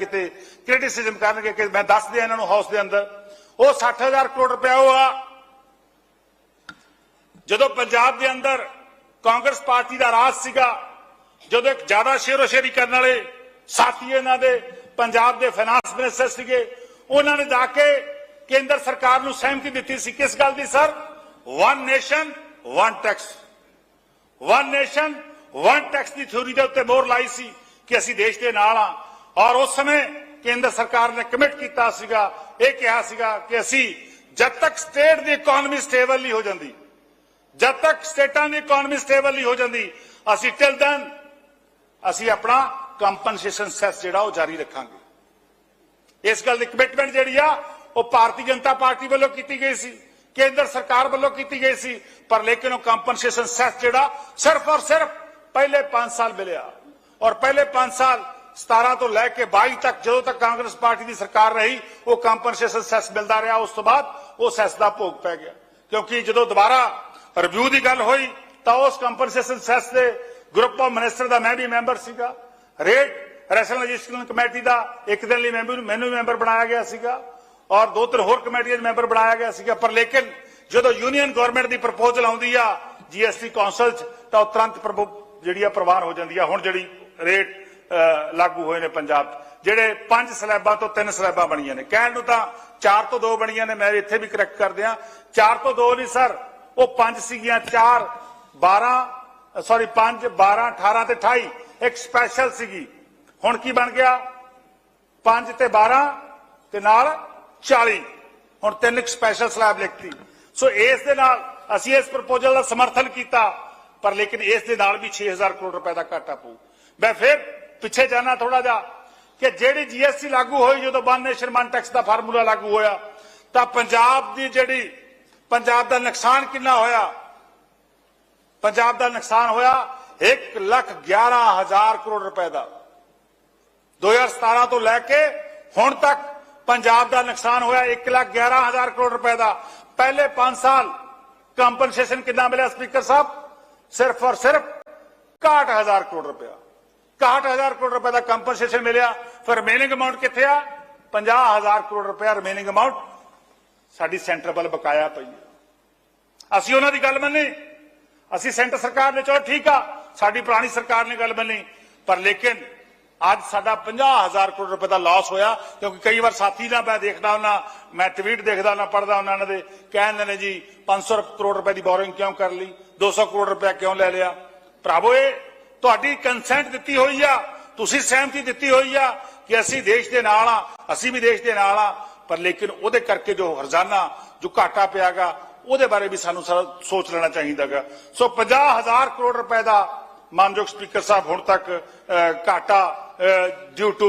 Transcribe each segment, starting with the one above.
ਕਿਤੇ ਕ੍ਰਿਟਿਸਿਜ਼ਮ ਕਰਨਗੇ ਕਿ ਮੈਂ ਦੱਸ ਦਿਆਂ ਇਹਨਾਂ ਨੂੰ ਹਾਊਸ ਦੇ ਅੰਦਰ। ਉਹ 60000 ਕਰੋੜ ਰੁਪਇਆ ਉਹ ਆ। ਜਦੋਂ ਪੰਜਾਬ ਦੇ ਅੰਦਰ ਕਾਂਗਰਸ ਪਾਰਟੀ ਦਾ ਰਾਜ ਸੀਗਾ, ਜਦੋਂ ਇੱਕ ਜ਼ਿਆਦਾ ਸ਼ੇਰੋ ਸ਼ੇਰੀ ਕਰਨ ਵਾਲੇ ਸਾਥੀ ਇਹਨਾਂ ਦੇ ਪੰਜਾਬ ਦੇ ਫਾਈਨਾਂਸ ਮਿਨਿਸਟਰ ਸੀਗੇ, ਉਹਨਾਂ ਨੇ ਜਾ ਕੇ ਕੇਂਦਰ ਸਰਕਾਰ ਨੂੰ ਸਹਿਮਤੀ ਦਿੱਤੀ ਸੀ। ਕਿਸ ਗੱਲ ਦੀ, sir? One nation one tax one nation one tax ਦੀ ਥਿਊਰੀ ਦੇ ਉੱਤੇ ਮੋਹਰ ਲਾਈ ਸੀ ਕਿ ਅਸੀਂ ਦੇਸ਼ ਦੇ ਨਾਲ ਆ ਔਰ ਉਸ ਸਮੇਂ ਕੇਂਦਰ ਸਰਕਾਰ ਨੇ ਕਮਿਟ ਕੀਤਾ ਸੀਗਾ, ਇਹ ਕਿਹਾ ਸੀਗਾ ਕਿ ਅਸੀਂ ਜਦ ਤੱਕ ਸਟੇਟ ਦੀ ਇਕਨੋਮੀ ਸਟੇਬਲ ਨਹੀਂ ਹੋ ਜਾਂਦੀ, ਜਦ ਤੱਕ ਸਟੇਟਾਂ ਦੀ ਇਕਨੋਮੀ ਸਟੇਬਲ ਨਹੀਂ ਹੋ ਜਾਂਦੀ, ਅਸੀਂ ਟਿਲ ਦੈਨ ਅਸੀਂ ਆਪਣਾ ਕੰਪਨਸੇਸ਼ਨ ਸੈਸ ਜਿਹੜਾ ਉਹ ਜਾਰੀ ਰੱਖਾਂਗੇ। ਇਸ ਗੱਲ ਦੀ ਕਮਿਟਮੈਂਟ ਜਿਹੜੀ ਆ, ਉਹ ਭਾਰਤੀ ਜਨਤਾ ਪਾਰਟੀ ਵੱਲੋਂ ਕੀਤੀ ਗਈ ਸੀ, ਕੇਂਦਰ ਸਰਕਾਰ ਵੱਲੋਂ ਕੀਤੀ ਗਈ ਸੀ, ਪਰ ਲੇਕਿਨ ਉਹ ਕੰਪਨਸੇਸ਼ਨ ਸੈਸ ਜਿਹੜਾ ਸਿਰਫ ਔਰ ਸਿਰਫ ਪਹਿਲੇ 5 ਸਾਲ ਮਿਲਿਆ। ਔਰ ਪਹਿਲੇ 5 ਸਾਲ 17 ਤੋਂ ਲੈ ਕੇ 22 ਤੱਕ, ਜਦੋਂ ਤੱਕ ਕਾਂਗਰਸ ਪਾਰਟੀ ਦੀ ਸਰਕਾਰ ਰਹੀ, ਉਹ ਕੰਪਨਸੇਸ਼ਨ ਸੈਸ ਮਿਲਦਾ ਰਿਹਾ। ਉਸ ਤੋਂ ਬਾਅਦ ਉਹ ਸੈਸ ਦਾ ਭੋਗ ਪੈ ਗਿਆ। ਕਿਉਂਕਿ ਜਦੋਂ ਦੁਬਾਰਾ ਰਿਵਿਊ ਦੀ ਗੱਲ ਹੋਈ, ਤਾਂ ਉਸ ਕੰਪਨਸੇਸ਼ਨ ਸੈਸ ਦੇ ਗਰੁੱਪ ਆਫ ਮਿਨਿਸਟਰ ਦਾ ਮੈਂ ਵੀ ਮੈਂਬਰ ਸੀਗਾ। ਰੇਟ ਰੈਸ਼ਨਲਾਈਜੇਸ਼ਨ ਕਮੇਟੀ ਦਾ ਇੱਕ ਦਿਨ ਲਈ ਮੈਂਬਰ ਮੈਨੂੰ ਵੀ ਮੈਂਬਰ ਬਣਾਇਆ ਗਿਆ ਸੀਗਾ। ਔਰ ਦੋ ਤਿੰਨ ਹੋਰ ਕਮੇਟੀਆਂ ਦੇ ਮੈਂਬਰ ਬਣਾਇਆ ਗਿਆ ਸੀਗਾ। ਪਰ ਲੇਕਿਨ ਜਦੋਂ ਯੂਨੀਅਨ ਗਵਰਨਮੈਂਟ ਦੀ ਪ੍ਰਪੋਜ਼ਲ ਆਉਂਦੀ ਆ ਜੀਐਸਟੀ ਕੌਂਸਲ ਚ, ਤਾਂ ਉਹ ਤੁਰੰਤ ਜਿਹੜੀ ਆ ਪ੍ਰਵਾਨ ਹੋ ਜਾਂਦੀ ਆ। ਹੁਣ ਜਿਹੜੀ ਰੇਟ ਲਾਗੂ ਹੋਏ ਨੇ ਪੰਜਾਬ ਜਿਹੜੇ ਪੰਜ ਸਲੈਬਾਂ ਤੋਂ ਤਿੰਨ ਸਲੈਬਾਂ ਬਣੀਆਂ ਨੇ। ਕਹਿਣ ਨੂੰ ਤਾਂ ਚਾਰ ਤੋਂ ਦੋ ਬਣੀਆਂ ਨੇ, ਮੈਂ ਇੱਥੇ ਵੀ ਕਰੈਕਟ ਕਰ ਦਿਆਂ। ਚਾਰ ਤੋਂ ਦੋ ਨਹੀਂ ਸਰ ਉਹ ਪੰਜ ਸੀਗੀਆਂ, ਚਾਰ 12 ਸੌਰੀ 5 12 18 ਤੇ 28 ਇੱਕ ਸਪੈਸ਼ਲ ਸੀਗੀ। ਹੁਣ ਕੀ ਬਣ ਗਿਆ? 5 ਤੇ 12 ਤੇ ਨਾਲ 40 ਹੁਣ ਤਿੰਨ ਇੱਕ ਸਪੈਸ਼ਲ ਸਲੈਬ ਲਿਖਤੀ। ਸੋ ਇਸ ਦੇ ਨਾਲ ਅਸੀਂ ਇਸ ਪ੍ਰਪੋਜ਼ਲ ਦਾ ਸਮਰਥਨ ਕੀਤਾ। ਪਰ ਲੇਕਿਨ ਇਸ ਦੇ ਨਾਲ ਵੀ 6000 ਕਰੋੜ ਰੁਪਏ ਦਾ ਘਾਟਾ ਪਊ। ਮੈਂ ਫਿਰ ਪਿੱਛੇ ਜਾਣਾ ਥੋੜਾ ਜਿਹਾ ਕਿ ਜਿਹੜੀ ਜੀਐਸਟੀ ਲਾਗੂ ਹੋਈ ਜਦੋਂ ਵਨ ਨੇਸ਼ਨ ਵਨ ਟੈਕਸ ਦਾ ਫਾਰਮੂਲਾ ਲਾਗੂ ਹੋਇਆ, ਤਾਂ ਪੰਜਾਬ ਦੀ ਜਿਹੜੀ, ਪੰਜਾਬ ਦਾ ਨੁਕਸਾਨ ਕਿੰਨਾ ਹੋਇਆ? ਪੰਜਾਬ ਦਾ ਨੁਕਸਾਨ ਹੋਇਆ 1 ਲੱਖ 11 ਹਜ਼ਾਰ ਕਰੋੜ ਰੁਪਏ ਦਾ। 2017 ਤੋਂ ਲੈ ਕੇ ਹੁਣ ਤੱਕ ਪੰਜਾਬ ਦਾ ਨੁਕਸਾਨ ਹੋਇਆ 1 ਲੱਖ 11 ਹਜ਼ਾਰ ਕਰੋੜ ਰੁਪਏ ਦਾ। ਪਹਿਲੇ 5 ਸਾਲ ਕੰਪਨਸੇਸ਼ਨ ਕਿੰਨਾ ਮਿਲਿਆ ਸਪੀਕਰ ਸਾਹਿਬ? ਸਿਰਫ ਔਰ ਸਿਰਫ 61000 ਕਰੋੜ ਰੁਪਇਆ। 61000 ਕਰੋੜ ਰੁਪਏ ਦਾ ਕੰਪਨਸੇਸ਼ਨ ਮਿਲਿਆ। ਫਿਰ ਰਿਮੇਨਿੰਗ ਅਮਾਉਂਟ ਕਿੱਥੇ ਆ? 50000 ਕਰੋੜ ਰੁਪਇਆ ਰਿਮੇਨਿੰਗ ਅਮਾਉਂਟ ਸਾਡੀ ਸੈਂਟਰ ਵੱਲ ਬਕਾਇਆ ਪਈ ਅਸੀਂ ਉਹਨਾਂ ਦੀ ਗੱਲ ਮੰਨੀ। ਅਸੀਂ ਸੈਂਟਰ ਸਰਕਾਰ ਨੇ ਚਲੋ ਠੀਕ ਆ, ਸਾਡੀ ਪੁਰਾਣੀ ਸਰਕਾਰ ਨੇ ਗੱਲ ਮੰਨੀ। ਪਰ ਲੇਕਿਨ ਅੱਜ ਸਾਡਾ 50000 ਕਰੋੜ ਰੁਪਏ ਦਾ ਲਾਸ ਹੋਇਆ, ਕਿਉਂਕਿ ਕਈ ਵਾਰ ਸਾਥੀ ਨਾਲ ਮੈਂ ਦੇਖਦਾ ਹੁੰਦਾ, ਮੈਂ ਟਵੀਟ ਦੇਖਦਾ ਹੁੰਦਾ ਪੜਦਾ ਉਹਨਾਂ ਦੇ, ਕਹਿੰਦੇ ਨੇ ਜੀ 500 ਕਰੋੜ ਰੁਪਏ ਦੀ ਬੋਰਿੰਗ ਕਿਉਂ ਕਰ ਲਈ 200 ਕਰੋੜ ਰੁਪਏ ਕਿਉਂ ਲੈ ਲਿਆ? ਭਰਾਵੋ ਇਹ ਤੁਹਾਡੀ ਕੰਸੈਂਟ ਦਿੱਤੀ ਹੋਈ ਆ ਤੁਸੀਂ ਸਹਿਮਤੀ ਦਿੱਤੀ ਹੋਈ ਆ ਕਿ ਅਸੀਂ ਦੇਸ਼ ਦੇ ਨਾਲ ਆ ਅਸੀਂ ਵੀ ਦੇਸ਼ ਦੇ ਨਾਲ ਆ ਪਰ ਲੇਕਿਨ ਉਹਦੇ ਕਰਕੇ ਜੋ ਹਰਜ਼ਾਨਾ ਜੋ ਘਾਟਾ ਪਿਆਗਾ ਉਹਦੇ ਬਾਰੇ ਵੀ ਸਾਨੂੰ ਸੋਚ ਲੈਣਾ ਚਾਹੀਦਾਗਾ। ਸੋ 50000 ਕਰੋੜ ਰੁਪਏ ਦਾ ਮਾਨਯੋਗ ਸਪੀਕਰ ਸਾਹਿਬ ਹੁਣ ਤੱਕ ਅਹ, ਘਾਟਾ ਡਿਊ ਟੂ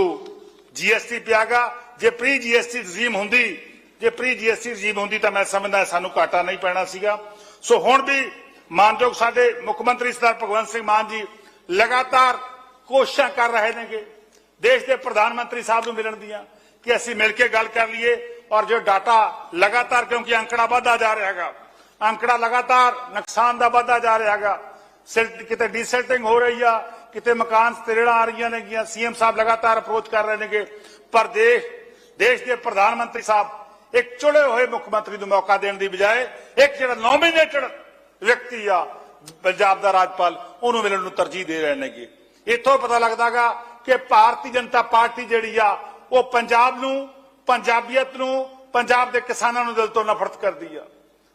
ਜੀਐਸਟੀ ਪਿਆਗਾ। ਜੇ ਪ੍ਰੀ ਜੀਐਸਟੀ ਰਜੀਮ ਹੁੰਦੀ ਜੇ ਪ੍ਰੀ ਜੀਐਸਟੀ ਰਜੀਮ ਹੁੰਦੀ ਤਾਂ ਮੈਂ ਸਮਝਦਾ ਸਾਨੂੰ ਘਾਟਾ ਨਹੀਂ ਪੈਣਾ ਸੀਗਾ। ਸੋ ਹੁਣ ਵੀ ਮਾਨਯੋਗ ਸਾਡੇ ਮੁੱਖ ਮੰਤਰੀ ਸਰਦਾਰ ਭਗਵੰਤ ਸਿੰਘ ਮਾਨ ਜੀ ਲਗਾਤਾਰ ਕੋਸ਼ਿਸ਼ਾਂ ਕਰ ਰਹੇ ਨੇਗੇ ਦੇਸ਼ ਦੇ ਪ੍ਰਧਾਨ ਮੰਤਰੀ ਸਾਹਿਬ ਨੂੰ ਮਿਲਣ ਦੀਆਂ ਕਿ ਅਸੀਂ ਮਿਲ ਕੇ ਗੱਲ ਕਰ ਲਈਏ ਔਰ ਜੋ ਡਾਟਾ ਲਗਾਤਾਰ ਕਿਉਂਕਿ ਅੰਕੜਾ ਵਧਦਾ ਜਾ ਰਿਹਾ ਹੈਗਾ ਅੰਕੜਾ ਲਗਾਤਾਰ ਨੁਕਸਾਨ ਦਾ ਵਧਦਾ ਜਾ ਰਿਹਾ ਹੈਗਾ ਸਿਲ- ਕਿਤੇ ਡੀਸੈਲਟਿੰਗ ਹੋ ਰਹੀ ਆ ਕਿਤੇ ਮਕਾਨ ਤਰੇੜਾਂ ਆ ਰਹੀਆਂ ਨੇਗੀਆਂ ਸੀਐਮ ਸਾਹਿਬ ਲਗਾਤਾਰ ਅਪਰੋਚ ਕਰ ਰਹੇ ਨੇਗੇ ਪਰ ਦੇਸ਼ ਦੇਸ਼ ਦੇ ਪ੍ਰਧਾਨ ਮੰਤਰੀ ਸਾਹਿਬ ਇੱਕ ਚੁਣੇ ਹੋਏ ਮੁੱਖ ਮੰਤਰੀ ਨੂੰ ਮੌਕਾ ਦੇਣ ਦੀ ਬਜਾਏ ਇੱਕ ਜਿਹੜਾ ਨੋਮੀਨੇਟਡ ਵਿਅਕਤੀ ਆ ਪੰਜਾਬ ਦਾ ਰਾਜਪਾਲ, ਉਹਨੂੰ ਮਿਲਣ ਨੂੰ ਤਰਜੀਹ ਦੇ ਰਹੇ ਨੇਗੇ। ਇੱਥੋਂ ਪਤਾ ਲੱਗਦਾਗਾ ਕਿ ਭਾਰਤੀ ਜਨਤਾ ਪਾਰਟੀ ਜਿਹੜੀ ਆ, ਉਹ ਪੰਜਾਬ ਨੂੰ, ਪੰਜਾਬੀਅਤ ਨੂੰ, ਪੰਜਾਬ ਦੇ ਕਿਸਾਨਾਂ ਨੂੰ ਦਿਲ ਤੋਂ ਨਫ਼ਰਤ ਕਰਦੀ ਆ।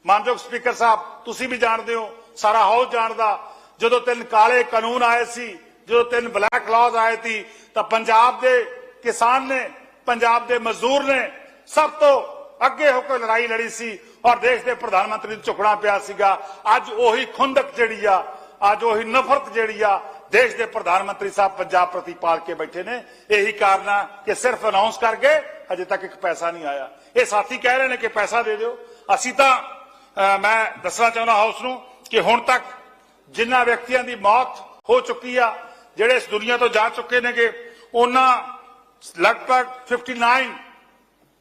ਮਾਨਯੋਗ ਸਪੀਕਰ ਸਾਹਿਬ, ਤੁਸੀਂ ਵੀ ਜਾਣਦੇ ਹੋ, ਸਾਰਾ ਹਾਊਸ ਜਾਣਦਾ, ਜਦੋਂ ਤਿੰਨ ਕਾਲੇ ਕਾਨੂੰਨ ਆਏ ਸੀ, ਜਦੋਂ ਤਿੰਨ ਬਲੈਕ ਲਾਜ਼ ਆਏ ਸੀ, ਤਾਂ ਪੰਜਾਬ ਦੇ ਕਿਸਾਨ ਨੇ, ਪੰਜਾਬ ਦੇ ਮਜ਼ਦੂਰ ਨੇ, ਸਭ ਤੋਂ ਅੱਗੇ ਹੋ ਕੇ ਲੜਾਈ ਲੜੀ ਸੀ ਔਰ ਦੇਸ਼ ਦੇ ਪ੍ਰਧਾਨ ਮੰਤਰੀ ਨੂੰ ਝੁਕਣਾ ਪਿਆ ਸੀਗਾ। ਅੱਜ ਉਹੀ ਖੁੰਦਕ ਜਿਹੜੀ ਆ, ਅੱਜ ਉਹੀ ਨਫ਼ਰਤ ਜਿਹੜੀ ਆ, ਦੇਸ਼ ਦੇ ਪ੍ਰਧਾਨ ਮੰਤਰੀ ਸਾਹਿਬ ਪੰਜਾਬ ਪ੍ਰਤੀ ਪਾਲ ਕੇ ਬੈਠੇ ਨੇ। ਇਹੀ ਕਾਰਨ ਆ ਕਿ ਸਿਰਫ ਅਨਾਉਂਸ ਕਰਕੇ ਹਜੇ ਤੱਕ ਇੱਕ ਪੈਸਾ ਨਹੀਂ ਆਇਆ। ਇਹ ਸਾਥੀ ਕਹਿ ਰਹੇ ਨੇ ਕਿ ਪੈਸਾ ਦੇ ਦਿਓ। ਅਸੀਂ ਤਾਂ ਮੈਂ ਦੱਸਣਾ ਚਾਹੁੰਦਾ ਹਾਊਸ ਨੂੰ ਕਿ ਹੁਣ ਤੱਕ ਜਿਨ੍ਹਾਂ ਵਿਅਕਤੀਆਂ ਦੀ ਮੌਤ ਹੋ ਚੁੱਕੀ ਆ, ਜਿਹੜੇ ਇਸ ਦੁਨੀਆ ਤੋਂ ਜਾ ਚੁੱਕੇ ਨੇਗੇ, ਉਹਨਾਂ ਲਗਭਗ 59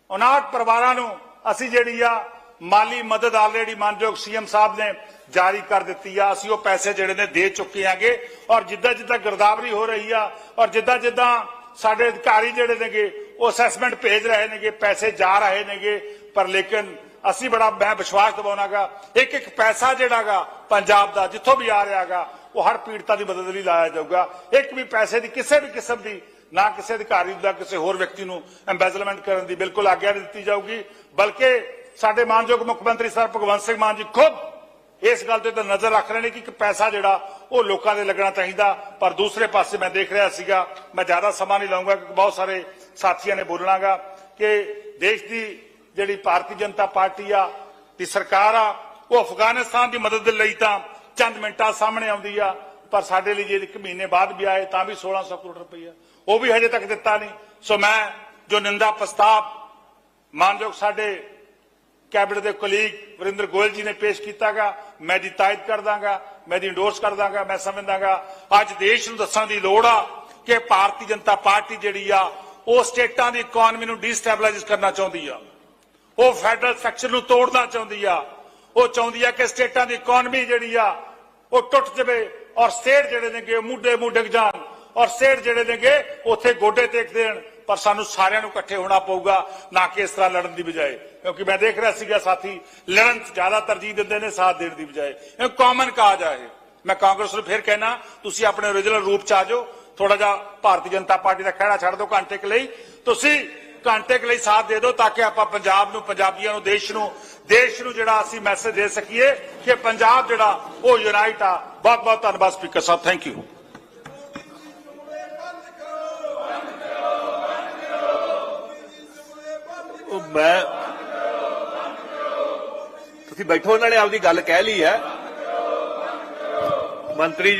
59 ਪਰਿਵਾਰਾਂ ਨੂੰ ਅਸੀਂ ਜਿਹੜੀ ਆ ਮਾਲੀ ਮਦਦ ਆਲਰੇਡੀ ਮਾਨਯੋਗ ਸੀਐਮ ਸਾਹਿਬ ਨੇ ਜਾਰੀ ਕਰ ਦਿੱਤੀ ਆ। ਅਸੀਂ ਉਹ ਪੈਸੇ ਜਿਹੜੇ ਨੇ ਦੇ ਚੁੱਕੇ ਆਂਗੇ ਔਰ ਜਿੱਦਾਂ ਜਿੱਦਾਂ ਗਿਰਦਾਵਰੀ ਹੋ ਰਹੀ ਆ ਔਰ ਜਿੱਦਾਂ ਜਿੱਦਾਂ ਸਾਡੇ ਅਧਿਕਾਰੀ ਜਿਹੜੇ ਨੇਗੇ, ਉਹ ਅਸੈਸਮੈਂਟ ਭੇਜ ਰਹੇ ਨੇਗੇ, ਪੈਸੇ ਜਾ ਰਹੇ ਨੇਗੇ, ਪਰ ਲੇਕਿਨ ਅਸੀਂ ਬੜਾ ਮੈਂ ਵਿਸ਼ਵਾਸ ਦਿਵਾਉਣਾਗਾ, ਇੱਕ ਇੱਕ ਪੈਸਾ ਜਿਹੜਾਗਾ ਪੰਜਾਬ ਦਾ ਜਿੱਥੋਂ ਵੀ ਆ ਰਿਹਾਗਾ, ਉਹ ਹਰ ਪੀੜਤਾ ਦੀ ਮਦਦ ਲਈ ਲਾਇਆ ਜਾਊਗਾ। ਇੱਕ ਵੀ ਪੈਸੇ ਦੀ ਕਿਸੇ ਵੀ ਕਿਸਮ ਦੀ ਨਾ ਕਿਸੇ ਅਧਿਕਾਰੀ ਦਾ ਕਿਸੇ ਹੋਰ ਵਿਅਕਤੀ ਨੂੰ ਐਮਬੈਜ਼ਲਮੈਂਟ ਕਰਨ ਦੀ ਬਿਲਕੁਲ ਆਗਿਆ ਦਿੱਤੀ ਜਾਊਗੀ, ਬਲਕਿ ਸਾਡੇ ਮਾਨਯੋਗ ਮੁੱਖ ਮੰਤਰੀ ਸਰ ਭਗਵੰਤ ਸਿੰਘ ਮਾਨ ਜੀ ਖੁਦ ਇਸ ਗੱਲ ਤੇ ਤਾਂ ਨਜ਼ਰ ਰੱਖ ਰਹੇ ਨੇ ਕਿ ਇੱਕ ਪੈਸਾ ਜਿਹੜਾ ਉਹ ਲੋਕਾਂ ਦੇ ਲੱਗਣਾ ਚਾਹੀਦਾ। ਪਰ ਦੂਸਰੇ ਪਾਸੇ ਮੈਂ ਦੇਖ ਰਿਹਾ ਸੀਗਾ, ਮੈਂ ਜ਼ਿਆਦਾ ਸਮਾਂ ਨਹੀਂ ਲਾਉਂਗਾ, ਕਿਉਂਕਿ ਬਹੁਤ ਸਾਰੇ ਸਾਥੀਆਂ ਨੇ ਬੋਲਣਾਗਾ ਕਿ ਦੇਸ਼ ਦੀ ਜਿਹੜੀ ਭਾਰਤੀ ਜਨਤਾ ਪਾਰਟੀ ਆ, ਦੀ ਸਰਕਾਰ ਆ, ਉਹ ਅਫਗਾਨਿਸਤਾਨ ਦੀ ਮਦਦ ਲਈ ਤਾਂ ਚੰਦ ਮਿੰਟਾਂ ਸਾਹਮਣੇ ਆਉਂਦੀ ਆ। ਪਰ ਸਾਡੇ ਲਈ ਜੇ ਇੱਕ ਮਹੀਨੇ ਬਾਅਦ ਵੀ ਆਏ ਤਾਂ ਵੀ 1600 ਕਰੋੜ ਰੁਪਈਆ ਉਹ ਵੀ ਹਜੇ ਤੱਕ ਦਿੱਤਾ ਨਹੀਂ। ਸੋ ਮੈਂ ਜੋ ਨਿੰਦਾ ਪ੍ਰਸਤਾਵ, ਮਾਨਯੋਗ ਸਾਡੇ ਕੈਬਨਿਟ ਦੇ ਕੁਲੀਗ ਵਰਿੰਦਰ ਗੋਇਲ ਜੀ ਨੇ ਪੇਸ਼ ਕੀਤਾਗਾ, ਮੈਂ ਦੀ ਤਾਇਦ ਕਰ ਦਾਂਗਾ, ਮੈਂ ਦੀ ਇੰਡੋਰਸ ਕਰ ਦਾਂਗਾ, ਮੈਂ ਸਮਝਦਾਗਾ। ਅੱਜ ਦੇਸ਼ ਨੂੰ ਦੱਸਣ ਦੀ ਲੋੜ ਆ ਕਿ ਭਾਰਤੀ ਜਨਤਾ ਪਾਰਟੀ ਜਿਹੜੀ ਆ, ਉਹ ਸਟੇਟਾਂ ਦੀ ਇਕਨੋਮੀ ਨੂੰ ਡੀਸਟੈਬਲਾਈਜ਼ ਕਰਨਾ ਚਾਹੁੰਦੀ ਆ। ਉਹ ਫੈਡਰਲ ਸੈਕਸ਼ਨ ਨੂੰ ਤੋੜਨਾ ਚਾਹੁੰਦੀ ਆ। ਉਹ ਚਾਹੁੰਦੀ ਆ ਕਿ ਸਟੇਟਾਂ ਦੀ ਇਕਨੋਮੀ ਜਿਹੜੀ ਆ, ਉਹ ਟੁੱਟ ਜਾਵੇ ਔਰ ਸਟੇਟ ਜਿਹੜੇ ਨੇਗੇ, ਉਹ ਮੁੱਢੇ ਮੁੱਢੇ ਜਾਣ। ਔਰ ਸੇਠ ਜਿਹੜੇ ਨੇਗੇ, ਉੱਥੇ ਗੋਡੇ ਟੇਕ ਦੇਣ ਪਰ ਸਾਨੂੰ ਸਾਰਿਆਂ ਨੂੰ ਇਕੱਠੇ ਹੋਣਾ ਪਊਗਾ, ਨਾ ਕਿ ਇਸ ਤਰ੍ਹਾਂ ਲੜਨ ਦੀ ਬਜਾਏ। ਕਿਉਂਕਿ ਮੈਂ ਦੇਖ ਰਿਹਾ ਸੀਗਾ ਸਾਥੀ, ਲੜਨ ਜ਼ਿਆਦਾ ਤਰਜੀਹ ਦਿੰਦੇ ਨੇ, ਸਾਥ ਦੇਣ ਦੀ ਬਜਾਏ। ਇਹ ਕਾਮਨ ਕਾਜ ਆ ਇਹ। ਮੈਂ ਕਾਂਗਰਸ ਨੂੰ ਫਿਰ ਕਹਿਣਾ, ਤੁਸੀਂ ਆਪਣੇ ਓਰੀਜਨਲ ਰੂਪ 'ਚ ਆ ਜਾਓ। ਥੋੜਾ ਜਿਹਾ ਭਾਰਤੀ ਜਨਤਾ ਪਾਰਟੀ ਦਾ ਖਹਿੜਾ ਛੱਡ ਦਿਓ ਘੰਟੇ ਕੁ ਲਈ। ਤੁਸੀਂ ਘੰਟੇ ਕੁ ਲਈ ਸਾਥ ਦੇ ਦਿਓ ਤਾਂ ਕਿ ਆਪਾਂ ਪੰਜਾਬ ਨੂੰ, ਪੰਜਾਬੀਆਂ ਨੂੰ, ਦੇਸ਼ ਨੂੰ ਦੇਸ਼ ਨੂੰ ਜਿਹੜਾ ਅਸੀਂ ਮੈਸੇਜ ਦੇ ਸਕੀਏ ਕਿ ਪੰਜਾਬ ਜਿਹੜਾ ਉਹ ਯੂਨਾਈਟ ਆ। ਬਹੁਤ ਬਹੁਤ ਧੰਨਵਾਦ ਸਪੀਕਰ ਸਾਹਿਬ। ਥੈਂਕ ਯੂ ਮੈਂ ਤੁਸੀਂ ਬੈਠੋ ਉਹਨਾਂ ਨੇ ਆਪਦੀ ਗੱਲ ਕਹਿ ਲਈ ਹੈ। ਮੰਤਰੀ